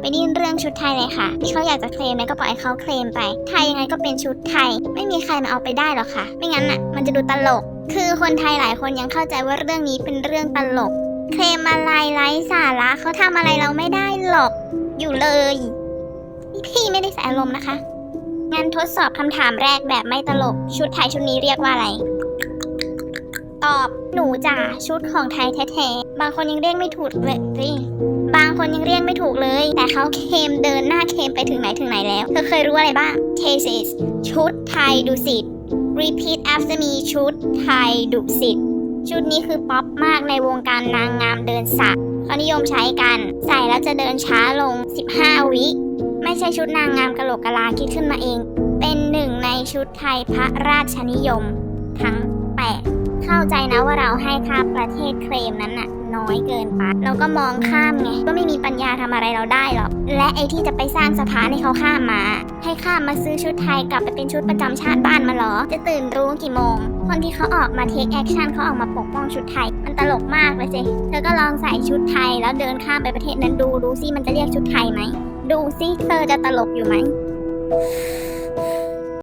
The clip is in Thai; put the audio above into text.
ไปดิ้นเรื่องชุดไทยเลยค่ะ ที่เขาอยากจะเคลมเนี่ยก็ปล่อยให้เขาเคลมไป ไทยยังไงก็เป็นชุดไทย ไม่มีใครมาเอาไปได้หรอกค่ะ ไม่งั้นน่ะมันจะดูตลก คือคนไทยหลายคนยังเข้าใจว่าเรื่องนี้เป็นเรื่องตลก เคลมอะไรไร้สาระเขาทำอะไรเราไม่ได้หรอก อยู่เลยพี่ไม่ได้ใส่อารมณ์นะคะงั้นทดสอบคำถามแรกแบบไม่ตลก ชุดไทยชุดนี้เรียกว่าอะไร ตอบหนูจ๋าชุดของไทยแท้ๆ บางคนยังเรียกไม่ถูกเลยสิ บางคนยังเรียกไม่ถูกเลย แต่เขาเคมเดินหน้าเคมไปถึงไหนถึงไหนแล้ว เธอเคยรู้อะไรบ้าง thesis ชุดไทยดุสิต repeat after me ชุดไทยดุสิตชุดนี้คือป๊อปมากในวงการนางงามเดินสระเขานิยมใช้กัน ใส่แล้วจะเดินช้าลง 15 วิ ไม่ใช่ชุดนางงามกะโหลกกะลาคิดขึ้นมาเอง เป็นหนึ่งในชุดไทยพระราชนิยม ทั้ง 8 เข้าใจนะว่าเราให้ค่าประเทศเคลมนั้นน่ะน้อยเกินไปเราก็มองข้ามไงก็ไม่มีปัญญาทำอะไรเราได้หรอกและไอ้ที่จะไปสร้างสะพานให้เขาข้ามมา ให้ข้ามมาซื้อชุดไทยกลับไปเป็นชุดประจำชาติบ้านมาหรอ จะตื่นรู้กี่โมง คนที่เขาออกมาเทคแอคชั่นเขาออกมาปกป้องชุดไทย มันตลกมากเลยสิเธอก็ลองใส่ชุดไทยแล้วเดินข้ามไปประเทศนั้นดูดูซิมันจะเรียกชุดไทยไหมดูซิเธอจะตลกอยู่ไหม